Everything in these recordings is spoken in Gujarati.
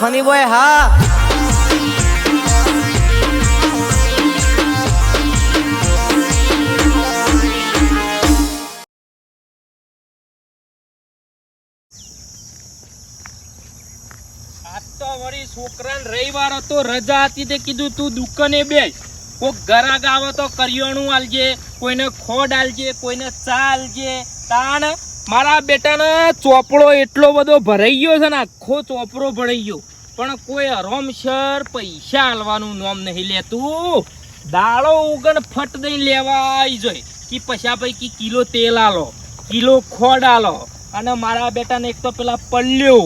ફની બોય હા રવિવાર હતો, રજા કીધું, તું દુકાને બેસ. કોક ગરાગ આવે તો કરિયાણું આલજે, કોઈને ખોડ આલજે, કોઈને ચા આલજે. તાણ મારા બેટાને ચોપડો એટલો બધો ભરાઈ ગયો છે ને, આખો ચોપડો ભરાઈ ગયો. પણ કોઈ હરોમસર પૈસા આલવાનું નામ નહીં લેતું. દાળો ઉગણ ફટ દઈ લેવાય જોઈ. કે પૈસા પૈકી કિલો તેલ આલો, કિલો ખોડ આલો. અને મારા બેટાને એક તો પેલા પલ્લ્યો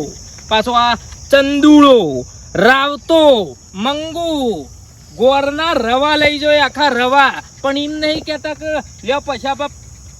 પાછો આ ચંદુડો રાવતો, મંગુ, ગોરના રવા લઈ જોઈએ આખા રવા. પણ એમ નહીં કહેતા કે, લ્યો પૈસા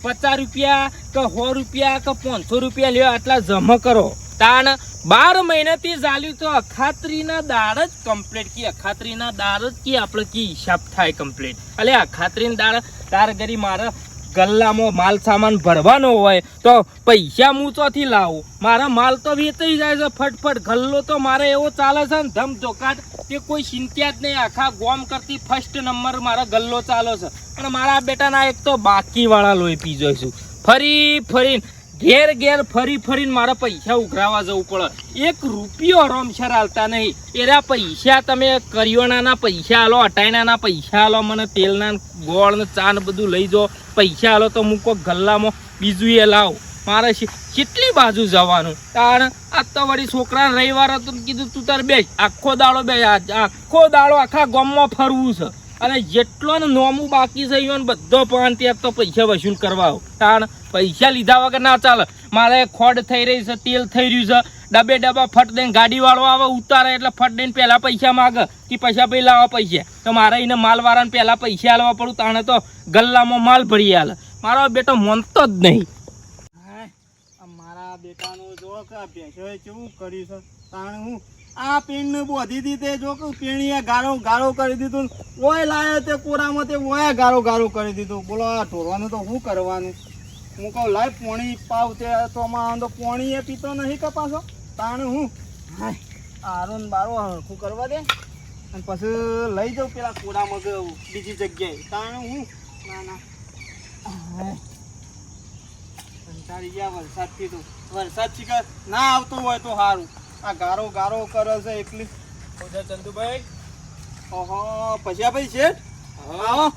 પચાસ રૂપિયા કે સો રૂપિયા કે પાંચસો રૂપિયા લ્યો, આટલા જમા કરો. તાણ બાર મહિનાથી ચાલ્યું તો અખાત્રીના દાળ જ કમ્પ્લીટ કી, અખાત્રીના દાળ જ કી આપણે કી હિસાબ થાય કમ્પ્લીટ એટલે અખાત્રીના દાળ તાર ગરી મારા ગલ્લામાં માલ સામાન ભરવાનો હોય તો પૈસા હું ચોથી લાવું? મારા માલ તો વેચાઈ જાય છે ફટફટ. ગલ્લો તો મારે એવો ચાલે છે ને ધમ ધોકાટ કે કોઈ ચિંતા જ નહીં. આખા ગોમ કરતી ફર્સ્ટ નંબર મારા ગલ્લો ચાલે છે. અને મારા બેટાના એક તો બાકીવાળા લોહી પી જોઈશું ફરી ફરીને ઘેર ઘેર ફરી ફરીને મારા પૈસા ઉઘરાવા જવું પડે. એક રૂપિયો રોમસર આલતા નહીં. એરા પૈસા તમે કરિયાણાના પૈસા આલો, અટાયણાના પૈસા આલો, મને તેલના ગોળ ને ચા ને બધું લઈ જાઓ. પૈસા આલો તો મૂકો ગલ્લામાં બીજું એ લાવ. મારે કેટલી બાજુ જવાનું? કારણ આ તો વળી છોકરા રવિવાર હતો કીધું તું તાર બેસ. આખો દાડો બે આખો દાડો આખા ગામમાં ફરવું છે. અને જેટલો ને નોમું બાકી છે બધો પણ ત્યાં તો પૈસા વસૂલ કરવા આવ. તાણ પૈસા લીધા વગર ના ચાલે. મારે ખોડ થઈ રહી છે, તેલ થઈ રહ્યું છે. ડબે ડબ્બા ફટ દઈને ગાડીવાળો આવે, ઉતારે એટલે ફટ દઈને પહેલાં પૈસા માગે. કે પૈસા ભાઈ લાવો પૈસા. તો મારે એને માલવાળાને પહેલાં પૈસા આલવા પડું, તાણે તો ગલ્લામાં માલ ભરી આલે. મારો બેટો મનતો જ નહીં. મારા બેટાનું જો કે ભેંસોએ કર્યું છે? તાણે હું આ પીણને બોધી દીધી જો કે પેણીએ ગાળો ગાળો કરી દીધું ઓય લાયો તે કોરામાં તે ઓય ગાળો ગાળો કરી દીધું. બોલો, આ ઢોરવાનું તો શું કરવાનું? હું કહું લાય પોણી પાવ તે તો આમાં તો પોણી એ પીતો નહીં કપાસો તાણે હું? આરોન આરો બારો હરખું કરવા દે. અને પછી લઈ જાઉં પેલા કોડા મગ બીજી જગ્યાએ. તાણે હું? ના ના. હાય. કંટાળી ગયા વરસાદથી તો. વરસાદ કે ના આવતો હોય તો સારું આ ગારો ગારો કરે છે એકલી. ચંદુભાઈ. ઓહો પછી આ ભાઈ શેઠ હા.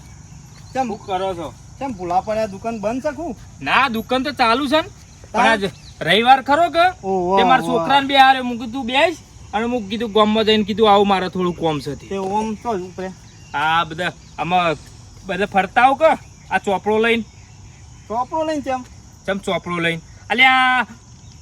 કેમ હું કરો છો? કેમ ભૂલા પડ્યા દુકાન બંધ શકું ના દુકાન તો ચાલુ છે ને. પણ આજ રવિવાર ખરો કે? તે મારા છોકરાને બે હારે મૂકી તું બેસ અને મુક કીધું ગામમાં જઈને કીધું આવું મારે થોડું કોમ છે. તે. ઓમ તો ઉપરે. આ બધા આમાં બધા ફરતા આવ કે? આ ચોપડો લઈને. ચોપડો લઈને કેમ? કેમ ચોપડો લઈને. અલ્યા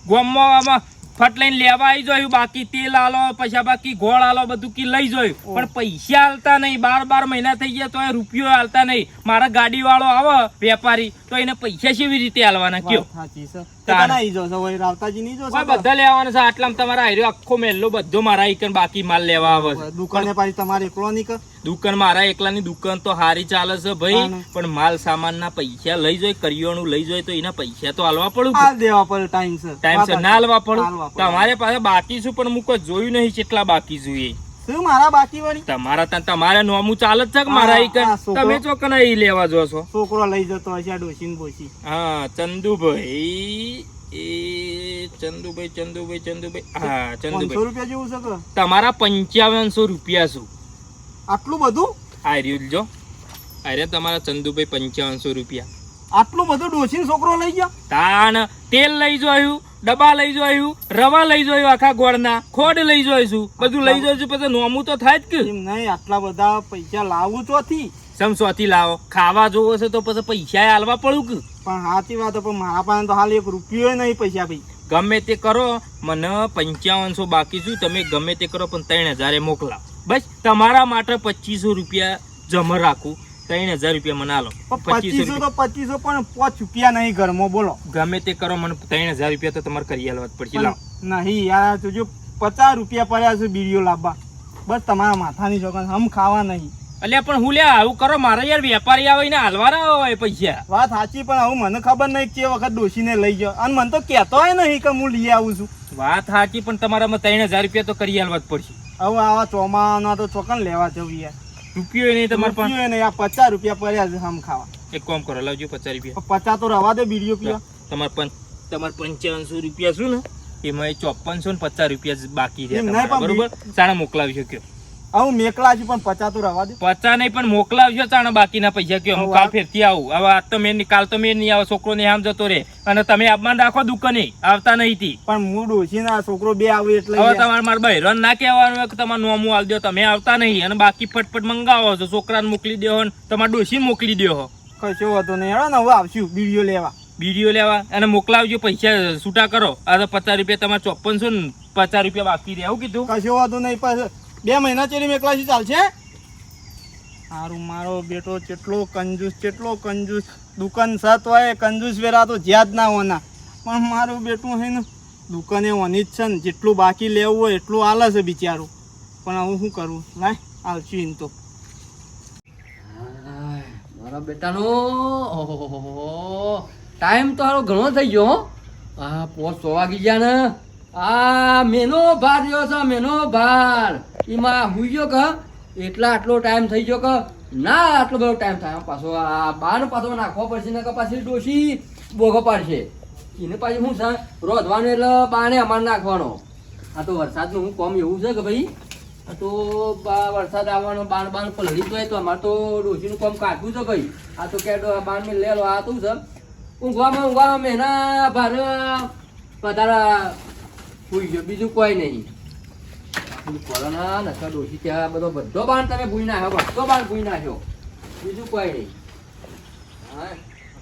ગામમાં આમાં ફટ લઈને લેવા આવી જોયું બાકી તેલ આલો પૈસા બાકી ગોળ આલો બધું કી લઈ જોયું. પણ પૈસા આલતા નહીં બાર બાર મહિના થઈ ગયા તો એ રૂપિયો આલતા નહીં. મારા ગાડી વાળો આવે વેપારી તો એને પૈસા કેવી રીતે આલવાના કયો? બધા લેવાના છે આટલામાં તમારા હાર્યો આખો બધો મારા એકન બાકી માલ લેવા આવે છે. દુકાને પાછી તમારે એકલો નહીં દુકાન મારા એકલાની દુકાન તો હારી ચાલે છે ભાઈ પણ માલ સામાનના પૈસા લઈ જોઈ કરિયાણું લઈ જોઈ તો એના પૈસા તો આલવા પડું દેવા પડે ટાઈમ છે. ટાઈમ છે ના હાલવા પડું? પડે. તમારે પાસે બાકી શું પણ મુકો જોયું નહીં કેટલા બાકી જોઈએ? શું મારા બાકી વળી તમારા ત્યાં તમારે નોમું ચાલે જ છે કે મારા હા, તમે ચોકના ઈ લેવા જો છો? છોકરો લઈ જતો હશે આ ડોસીન બોસી હા ચંદુભાઈ એ ચંદુભાઈ ચંદુભાઈ ચંદુભાઈ હા ચંદુભાઈ. રૂપિયા જેવું છે કે? તમારા પંચાવનસો રૂપિયા શું? આટલું બધું? આ રહ્યું જો રહ્યા તમારા ચંદુભાઈ પંચાવનસો રૂપિયા. આટલું બધું ડોસીન છોકરો લઈ ગયો? તાણ તેલ લઈ જોયું ડબ્બા લઈ જોયું રવા લઈ જોયું આખા ગોળના ખોડ લઈ જોઈશું બધું લઈ જોઈશું પછી નોમું તો થાય જ કે. એમ નહીં આટલા બધા પૈસા લાવું ચોથી. સમસોથી લાવો ખાવા જોવો છે તો પછી પૈસા હાલવા પડું કે. પણ સાચી વાત પણ મારા પાસે તો હાલ એક રૂપિયો નહીં પૈસા ભાઈ. ગમે તે કરો મને પંચાવનસો બાકી છું તમે ગમે તે કરો પણ ત્રણ હજારે મોકલાવો. બસ તમારા માટે પચીસો રૂપિયા જમા રાખું. ત્રણ હજાર રૂપિયા મને આલો. પચીસો તો પચીસો પણ પાંચ રૂપિયા નહીં ઘરમાં બોલો. ગમે તે કરો મને ત્રણ હજાર રૂપિયા તો તમારે કરી આલવા પડશે. લાવો. નહીં યાર તું જો પચાસ રૂપિયા પડ્યા છે બીડીઓ લાવવા. બસ તમારા માથાની ચોકન હમ ખાવા નહીં. અલ્યા પણ હું લે આવું કરો મારે યાર વેપારી આવે ને હાલવાના હોય પૈસા. વાત સાચી પણ હવે મને ખબર નહીં કે વખત ડોસીને લઈ ગયો. અને મને તો કહેતો હોય નહીં કે હું લઈ આવું છું. વાત સાચી પણ તમારામાં ત્રણ હજાર રૂપિયા તો કરી આલવા જ પડશે. હવે આવા ચોમાના તો ચોકન લેવા જવું યાર. રૂપિયો નહીં તમારે પાસે? રૂપિયો નહીં આ પચાસ રૂપિયા પડ્યા છે આમ ખાવા. એક કામ કરો લાવજો પચાસ રૂપિયા. પચાસ તો રવા દે બીડીઓ પીવા. તમારે પંચ તમારે પંચાવનસો રૂપિયા શું ને? એમાં ચોપનસો ને પચાસ રૂપિયા બાકી પણ બરોબર? સાડા મોકલાવી શક્યો. હું મેકલા છું પણ પચાતું તો રવા દે. પચા નહીં પણ મોકલાવજો ચાણે બાકીના પૈસા કયો. હું કાલ ફેરથી આવું. હવે આજ તો મેં કાલ તો મેં નહીં આવે છોકરો ને આમ જતો રે અને તમે આપમાં રાખો દુકાને આવતા નહીં થી પણ હું ડોસી ના છોકરો બે આવે એટલે હવે. તમારે મારે બહેરન ના કહેવાનું કે તમારું નોમું આલ દો. તમે આવતા નહીં અને બાકી ફટફટ મંગાવો છો. છોકરાને મોકલી દો તમારે ડોસી મોકલી દો. કશો હતો નહીં. હેડો ને હવે આવશું. બીડીઓ લેવા. બીડીઓ લેવા અને મોકલાવજો પૈસા છૂટા કરો. આ તો પચાસ રૂપિયા તમારે ચોપનસો ને પચાસ રૂપિયા બાકી રહે એવું કીધું? કશો વાંધો નહીં. પાછો બે મહિના ચેરી મેકલાસી ચાલશે? સારું મારો બેટો કેટલો કંજૂસ કેટલો કંજૂસ. દુકાન સત હોય કંજૂસ વેરા તો જ્યાં જ ના હોના. પણ મારું બેટું હે ને દુકાને ઓની જ છે ને જેટલું બાકી લેવું હોય એટલું આલે છે બિચારું. પણ હું શું કરું? લાય આવશું એમ તો. મારા બેટાનો ટાઈમ તો હારો ઘણો થઈ ગયો હો. સો વાગી ગયા ને. આ મેનો ભાર રહ્યો છે મેનો ભાર. એમાં હુઈ ગયો કે, એટલા આટલો ટાઈમ થઈ ગયો કે, ના આટલો બધો ટાઈમ થાય. પાછો આ બાર પાછો નાખવો પડશે ને કે પાછી ડોશી બોગો પાડશે. એને પાછી છે? રોધવાનું એટલે બાને અમારે નાખવાનો. આ તો વરસાદનું હું કોમ એવું છે કે ભાઈ, આ તો વરસાદ આવવાનો બાણ બાણ પલળી જાય તો અમારે તો ડોશીનું કામ કાઢવું છે ભાઈ. આ તો કે બાણ ને લે લો, આ તું છે? ઊંઘવામાં ઊંઘવામાં મહિના ભારે વધારે સુઈ ગયો, બીજું કોઈ નહીં. કોરોના ત્યાં બધો બધો બાણ તમે ભૂઈ નાખ્યો બધો બાણ ભૂઈ નાખ્યો. બીજું કોઈ નહીં. હા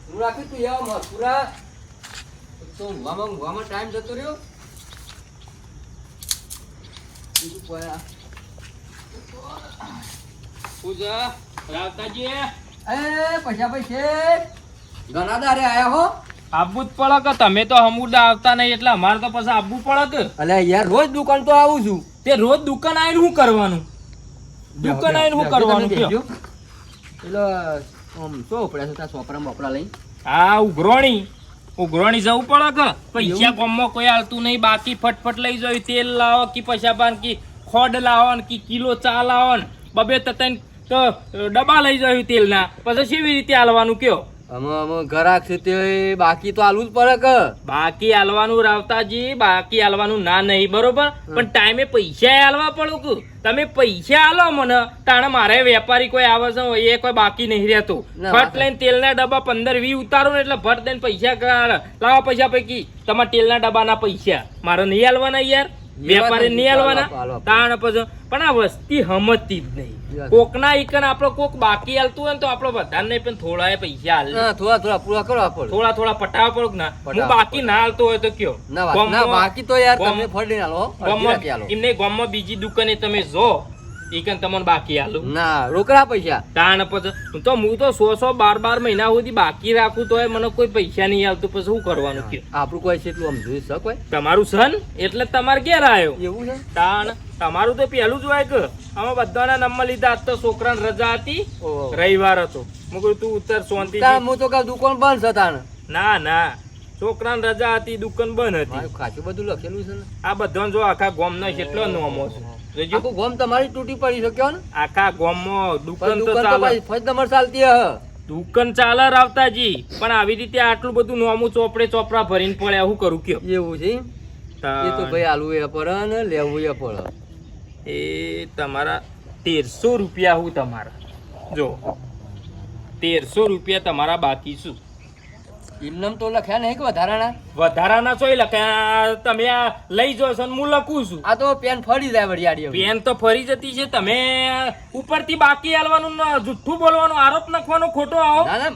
હું રાખી તું એવા મથુરા તો ઊંઘવામાં ટાઈમ જતો રહ્યો. બીજું કોઈ આ. પૂજા રાવતાજી. એ પૈસા પૈસે. ઘણા દારે આયા હો. આવવું જ પડે કે તમે તો હમુરદા આવતા નહીં એટલે અમારે તો પછી આપવું પડે કે અલે યાર રોજ દુકાન તો આવું છું. તે રોજ દુકાન આવીને શું કરવાનું? દુકાન આવીને શું કરવાનું કયો? પેલો આમ શું ઉપડે છે? ત્યાં સોપરા બોપરા લઈ હા ઉઘરોણી. ઉઘરોણી જવું પડે કે? પૈસા કોમમાં કોઈ આવતું નહીં. બાકી ફટફટ લઈ જાય તેલ લાવો કે પૈસા પાન કે ખોડ લાવો ને કે કિલો ચા લાવો ને બબે તતન તો ડબ્બા લઈ જાય તેલના. પછી કેવી રીતે હાલવાનું કયો? અમે અમે ઘરાક છે તે બાકી તો આલવું જ પડે કે? બાકી હાલવાનું રાવતાજી બાકી હાલવાનું ના નહીં બરોબર? પણ ટાઈમે પૈસા હાલવા પડો કે? તમે પૈસા હાલો મને તાણે મારે વેપારી કોઈ આવે છે એ કોઈ બાકી નહીં રહેતો. ફટ લઈને તેલના ડબ્બા પંદર વી ઉતારો ને એટલે ફટ લઈને પૈસા લાવો પૈસા પૈકી. તમારા તેલના ડબ્બાના પૈસા. મારે નહીં હાલવાના યાર. વેપારી. નહીં હાલવાના હાલો, હાલો. તાણ પછી પણ આ વસ્તી હમતી જ નહીં. કોક કોકના ઈકન આપડે કોક બાકી હાલતું હોય ને તો આપડે વધારે નહીં પણ થોડા પૈસા હાલ. થોડા થોડા પૂરા કરો આપડે થોડા થોડા પટાવા પડો ના? હું બાકી ના હાલતો હોય તો કયો? ના ના બાકી તો યાર તમે લઈને આલો ગમ એમને ગામમાં બીજી દુકાને તમે જો. ઈકન તમને બાકી હાલું ના રોકડા પૈસા. તાણ પછી તો હું તો સો સો બાર બાર મહિના સુધી બાકી રાખું તો મને કોઈ પૈસા નહીં આવતું પછી શું કરવાનું કે આપણું કોઈ છે એટલું આમ જોઈ શકો તમારું સન? એટલે તમારે ઘેર આવ્યો એવું છે? તાણ તમારું તો પહેલું જ હોય કે અમે બધાના નંબર લીધા તો છોકરાને રજા હતી રવિવાર હતો. હું કહ્યું તું ઉત્તર શાંતિ હું તો કહું દુકાન બંધ છે તાણ. ના ના. છોકરાને રજા હતી દુકાન બંધ હતી. ખાસું બધું લખેલું છે ને. આ બધાને જો આખા ગામનો કેટલો નોમો છે. આખું ગોમ તમારી તૂટી પડી શક્યો ને. આખા ગામમાં દુકાન તો ચાલે. ફજ નંબર ચાલતી હ. દુકાન ચાલે રાવતાજી પણ આવી રીતે આટલું બધું નોમું ચોપડે ચોપડા ભરીને પડે શું કરું કયો? એવું છે? એ તો ભાઈ આલવું એ પડે ને લેવું એ પડે. એ તમારા તેરસો રૂપિયા હું તમારા. જો તેરસો રૂપિયા તમારા બાકી શું? એમનેમ તો લખ્યા નહીં કે વધારાના? વધારાના ચોય લખ્યા તમે આ લઈ જો છો હું લખું છું. આ તો પેન ફરી જાય આડી પેન તો ફરી જતી છે. તમે ઉપરથી બાકી આલવાનું જુઠ્ઠું બોલવાનો આરોપ નાખવાનો ખોટો આવો. ના ના.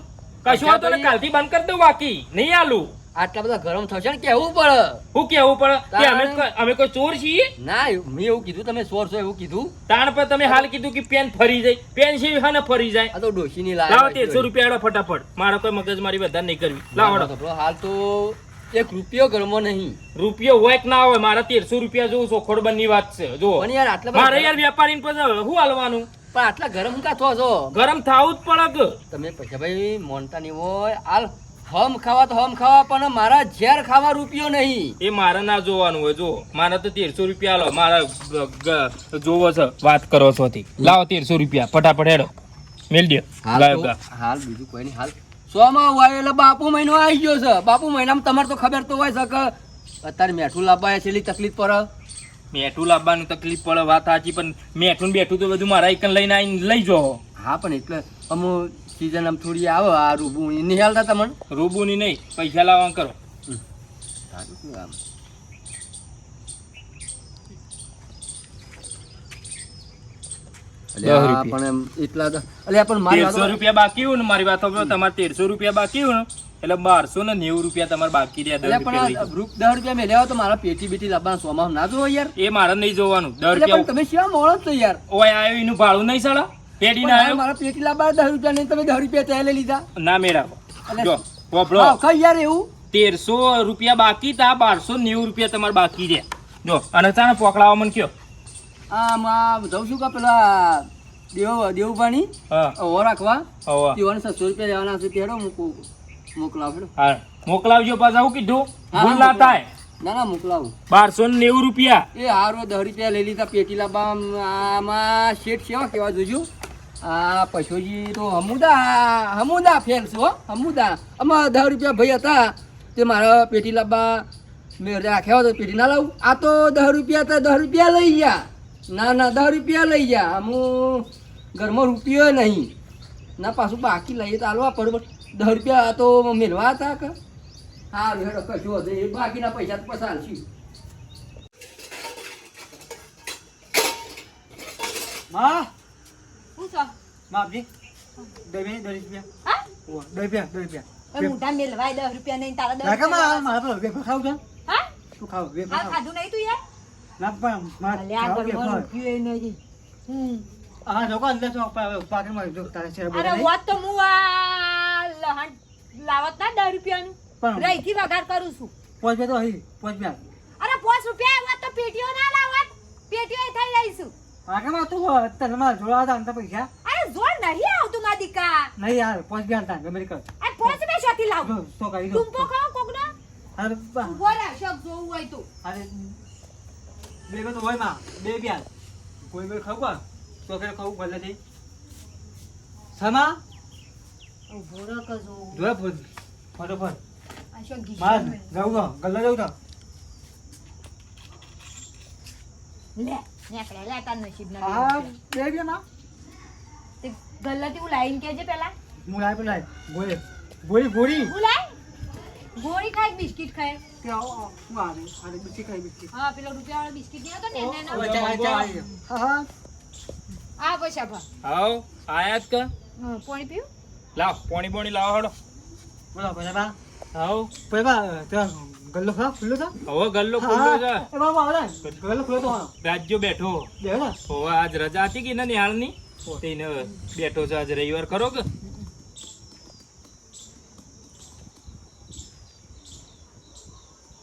કશું તો કાલથી બંધ કરી દઉં બાકી. નહીં આલું આટલા બધા ગરમ થશે ને કેવું પડે? હું કેવું પડે? કે અમે અમે કોઈ ચોર છીએ? ના મેં એવું કીધું તમે ચોર છો એવું કીધું. તાણ પર તમે હાલ કીધું કે પેન ફરી જાય. પેન છે હા ને ફરી જાય. આ તો ડોશીની લાવો તેરસો રૂપિયા આડો ફટાફટ. મારે કોઈ મગજ મારી વધારે નહીં કરવી. લાવો. હાલ તો એક રૂપિયો ગરમો નહીં. રૂપિયો હોય કે ના હોય મારા તેરસો રૂપિયા જોવું ચોખોડ બનની વાત છે. જો પણ યાર આટલા મારે યાર વેપારી પછી શું હાલવાનું? પણ આટલા ગરમ કા થો છો? ગરમ થાવું જ પડે તમે પૈસા ભાઈ મોનતા નહીં હોય હાલ. હમ ખાવા તો હમ ખાવા પણ મારા ઝેર ખાવા રૂપિયો નહીં. એ મારે ના જોવાનું હોય જો. મારે તો તેરસો રૂપિયા લો. મારા જોવો છે વાત કરો છો થી લાવો તેરસો રૂપિયા. ફટાફટ હેડો. મેલ દે હાલ બીજું કોઈ નહીં. હાલ. સોમાં હોય એટલે બાપુ મહિનો આવી ગયો છે. બાપુ મહિનામાં તમારે તો ખબર તો હોય છે કે અત્યારે મેઠું લાવવા એટલી તકલીફ પડે. મેઠું લાવવાનું તકલીફ પડે વાત સાચી. પણ મેઠું બેઠું તો બધું મારા એકન લઈને આવીને લઈ જાઓ. હા પણ એટલે અમુક સીઝન આમ થોડી આવે આ રૂબુ નહીં હાલતા તમને? રૂબુની નહીં પૈસા લાવવા કરો. આમ. દસ અલ્યા રૂપિયા. પણ એમ એટલા તો અલ્યા પણ મારી તેરસો રૂપિયા બાકી હોય ને મારી વાત તમારે તેરસો રૂપિયા બાકી હોય ને એટલે બારસો નેવું રૂપિયા તમારે બાકી રહ્યા દસ અલ્યા રૂપિયા લઈ પણ આ જાઓ. રૂપ દસ રૂપિયા મેં લેવા તો મારા પેટી બેટી લાવવાના સોમાં. ના જોવો યાર. એ મારે નહીં જોવાનું રૂપિયા તમે મોળો જ છો યાર. ઓય આવ્યો એનું ભાડું નહીં સાળા? પેઢી ના આવ્યો મારા પેટી લાવવા દસ રૂપિયા નહીં તમે દસ રૂપિયા ત્યાં લઈ લીધા. ના મેળાવો. જો કઈ યાર એવું. તેરસો રૂપિયા બાકી તા બારસો નેવું રૂપિયા તમારે બાકી છે. જો અને તાને પકડાવો મને કયો. આમાં જઉં છું કે પેલા દેવ દેવભાની હો. રાખવા. હવે તેઓને રૂપિયા લેવાના છે તેડો મૂકું મોકલાવડો હા મોકલાવજો પાછા હું કીધું? ભૂલ ના થાય. ના ના મોકલાવું. બારસો ને નેવું રૂપિયા. એ હારો દસ રૂપિયા લઈ લીધા પેટી લાવવા આમાં શેઠ કેવા કેવા જોજો. આ પશુજી તો હમુદા હમુદા ફેલ છે હો, હમુદા. આમાં દસ રૂપિયા ભાઈ હતા. તે મારા પેટી લાવવા મેં રાખ્યા હતા પેટી ના લાવું. આ તો દસ રૂપિયા તો દસ રૂપિયા લઈ ગયા. ના ના, દસ રૂપિયા લઈ ગયા. હું ઘરમાં રૂપિયો નહીં. ના, પાછું બાકી લઈએ તો હાલવા પડે દસ રૂપિયા તો મેળવા હતા કે? હા હેડો, કશું એ બાકીના પૈસા તો પસાર છીએ માં શું છો? માપજી દઈ રૂપિયા હા? રૂપિયા રૂપિયા દસ રૂપિયા નહીં તારા દસ રૂપિયા માં પેલો વેફર ખાવું છે હા? શું ખાવું વેફર હાલ ખાધું નહીં તું યાર? ના પણ મારે અલે આ ખાવું ઘરમાં વેફર. રૂપિયો ય નહીં. હમ. હા લોકો અંદર તો હવે પાકીટમાં જો તારે શેર અરે વાત તો હું આ લાવત ના દસ રૂપિયાનું પણ રહીથી વઘાર કરું છું પોચ બે તો પોચ બે અરે પાંચ રૂપિયા તો પેટીઓ ના લાવત પેટીઓ થઈ રહીશું આગળમાં તું તને મારા જોડા હતા અંતર પૈસા? અરે જોડ નહીં આવતું મારી દીકા નહીં યાર પોચ બે હતા ગમે તે કર. આ પાંચ રૂપિયા શોથી લાવ. જો તો કરી દો. ટૂંપો ખાવ કોકનો. અરે બા. ઊભો રહે શોખ જોવું હોય તો. અરે બે બે તો હોયમાં. બે બે કોઈ બે ખાવું તો કે ખાવ ભલે થઈ સમા? ઊભો રહે કે જોવું. જોયા ફોન? આ શોખ માર જાવ ગલ્લા જાવ તા. લે. નેકળે લે તાર હા બે બે માં તે ગલ્લાથી હું લાઈન કેજે પેલા. હું લાય પેલા ગોળી. ગોળી ગોળી. હું લાય ગોળી ખાય બિસ્કિટ ખાય? કે આવો આવો. હું આવે? અરે બિસ્કિટ ખાઈ બિસ્કિટ. હા પેલો રૂપિયા વાળો બિસ્કિટ નહીં હતો ને એને આવી. હા હા. આ પૈસા ભા હાવ આયા જ કે? પાણી પીવું? લાવ પોણી બોણી લાવો હડો. બોલો ભાઈ હાવ પછી બા ત્યાં ગલ્લો ખરા ખુલ્લો છે હવે ગલ્લો ખુલ્લો છે એ બાબુ આવે ગલ્લો ખુલ્લો તો રાજ્યો બેઠો. બે ને હવે આજ રજા હતી કે ના નિહાળની તેને બેઠો છે આજ રવિવાર કરો કે?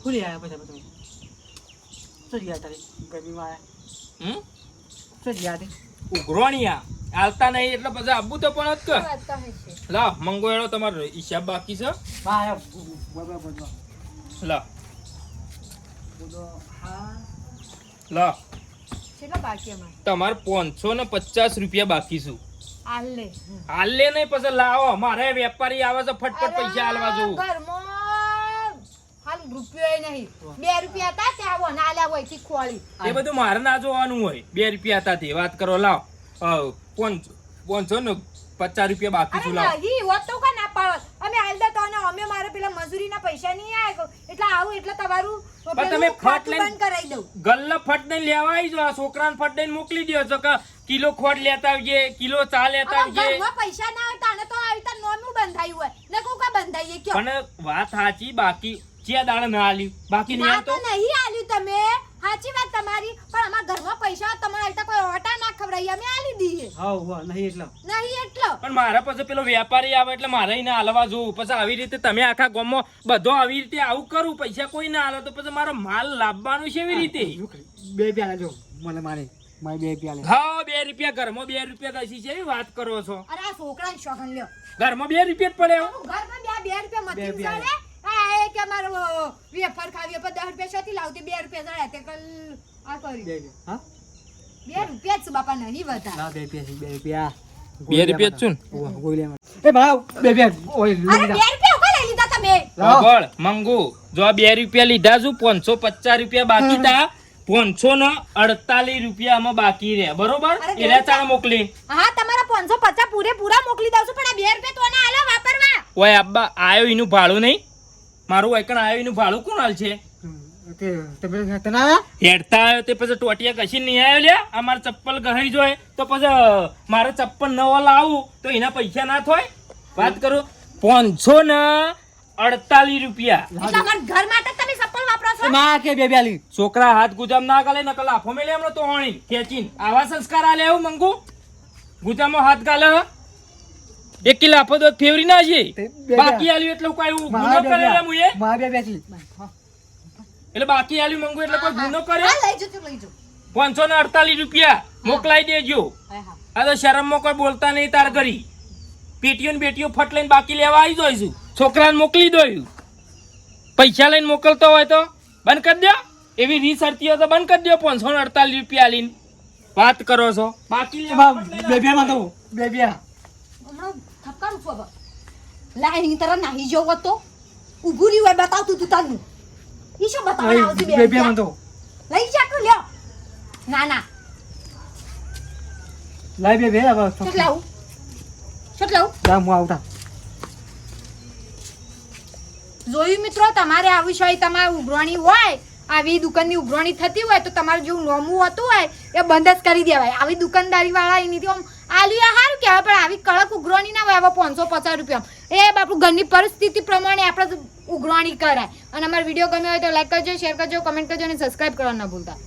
ખુલી આયા પછી તમે. તો ગયા તારી ગરમીમાં આવ્યા હમ? તો ગયા તે ઉઘરોણિયા. હાલતા નહીં એટલે પછી આબુ તો પણ જ કે. વાત તો હશે. લાવ મંગો એડો તમારો હિસાબ બાકી છે. બાકી અમારે? તમારે પાંચસો ને પચાસ રૂપિયા બાકી છું. હાલ. નહીં પછી લાવો. મારે વેપારી આવે છે ફટફટ પૈસા હાલવા જવું. ઘરમાં હાલ રૂપિયો નહીં. બે રૂપિયા હતા ત્યાં આવો ના આલ્યા હોયથી ખોળી. એ બધું મારે ના જોવાનું હોય. બે રૂપિયા હતા તે. વાત કરો લાવ. પાંચસો ને પચાસ રૂપિયા બાકી છું લાવ. તો ના પાડત. અમે હાલ તો અને અમે મારે પેલા મજૂરીના પૈસા નહીં આવ્યો એટલે આવું એટલે તમારું પણ તમે ફટ લઈને- કરાવી દઉં. ગલ્લો ફટ દઈને લેવા આવી જો આ છોકરાને ફટ દઈને મોકલી દો છો કે કિલો ખોટ લેતા આવજે કિલો ચા લેતા આવજે. પૈસા ના આવતા અને તો આવતા નોનું બંધાયું હોય. ને કોકા કા બંધાઈએ કયો? પણ વાત સાચી બાકી ચિયા દાડા ના આલ્યું. બાકી નહીં તો નહીં આલ્યું તમે. સાચી વાત તમારી પણ અમાર ઘરમાં પૈસા હોય, તમારે આવી કોઈ ઓટા ના ખવડાવી અમે આલી દઈએ. હા હા નહીં એટલો. નહીં એટલો. પણ મારા પાસે પેલો વેપારી આવે એટલે મારે એને હાલવા જોવું. પછી આવી રીતે તમે આખા ગામમાં બધો આવી રીતે આવું કરું પૈસા કોઈ ના હાલો તો પછી મારો માલ લાવવાનો છે એવી રીતે? બે પ્યાલા જો મને મારે મારે બે પ્યાલા. હા બે રૂપિયા ઘરમાં બે રૂપિયા દસી છે એવી વાત કરો છો? અરે આ છોકરા શોખન લ્યો. ઘરમાં બે રૂપિયા જ પડે ઘરમાં બે બે રૂપિયા મતી રૂપિયા ઉસાડે. આ એ કે મારો વેફર ખાવી પર દસ રૂપિયા શોથી લાવતી બે રૂપિયા જડે તે કલ આ કરી બે હા? બે રૂપિયા જ છે બાપા નહીં વધારે. બે રૂપિયા છે, બે રૂપિયા. બે રૂપિયા છું. એ ભાવ બે બે ઓય લઈ અરે બે લીધા. રૂપિયા ઊભા લઈ લીધા તમે. બળ મંગુ જો આ બે રૂપિયા લીધા છું પાંચસો પચાસ રૂપિયા બાકી તા. પાંચસો ને અડતાલીસ રૂપિયા આમાં બાકી રહે. બરોબર? એટલે તારે મોકલી. હા તમારા પાંચસો પચાસ પૂરેપૂરા મોકલી દઉં છું પણ આ બે રૂપિયા તો ના આલો વાપરવા. ઓય આબ્બા આયો એનું ભાડું નહીં? મારું એકણ આયો એનું ભાડું કોણ હાલ છે હમ, તે- તમે તને આયા? હેડતા આવ્યો તે પછી ટોટિયા કશી નહીં આવ્યો લ્યા? આ મારે ચપ્પલ ગહાઈ જોય તો પછી મારે ચપ્પલ નવો લાવું તો એના પૈસા ના થાય? વાત કરું. પાંચસો ને અડતાલીસ રૂપિયા. ઘર માટે તમે ચપ્પલ વાપરો છો? કે છોકરા હાથ ગુજામ ના ગાલે નકલ આફો મેલે એમનો તો હણી. ખેંચીને. આવા સંસ્કાર આલે એવું મંગુ? ગુજામો હાથ ગાલે? એક કિલો આપો તો ફેવરી ના છે. બાકી આલ્યું એટલે કોઈ એવું ગુનો કરે રૂપિયા. મુએ મારા બે રૂપિયા છે. એટલે બાકી આલ્યું મંગુ એટલે કોઈ ગુનો કરે? લઈ જજો લઈ જજો. પાંચસો ને અડતાલીસ રૂપિયા મોકલાઈ દેજો. આ તો શરમમાં કોઈ બોલતા નહીં તાર ઘરી પેટીઓ ને બેટીઓ ફટ લઈને બાકી લેવા આવી જોઈશું છોકરાને મોકલી દોયું પૈસા લઈને મોકલતો હોય તો બંધ કરી દો એવી રીસ અડતી હોય તો બંધ કરી દો પાંચસો ને અડતાલીસ રૂપિયા લઈને વાત કરો છો. બાકી લેવા બે લઈને તો બે. હમણાં થપકારું છું હવે લા એની તરફ નાહી જવો તો ઊભું રહ્યું હોય બતાવતું તું તારનું ઈ શું બતાવવા આવતી બે બે તો લઈ જા તું લ્યો ના ના લાય બે બે હવે શું લાવું શું લાવું લા, હું આવતા જોયું મિત્રો તમારે આ વિષય તમારે ઉઘરાણી હોય આવી દુકાનની ઉઘરાણી થતી હોય તો તમારું જેવું નોમું હતું હોય એ બંધ જ કરી દેવાય. આવી દુકાનદારી વાળા એની આમ આલ્યું સારું કહેવાય, પણ આવી કડક ઉઘરાણી ના હોય આવા પાંચસો પચાસ રૂપિયા. એ બાપુ, ઘરની પરિસ્થિતિ પ્રમાણે આપણે ઉઘરાણી કરાય. અને અમારો વીડિયો ગમ્યો હોય તો લાઈક કરજો શેર કરજો કમેન્ટ કરજો અને સબસ્ક્રાઈબ કરવા ન ભૂલતા.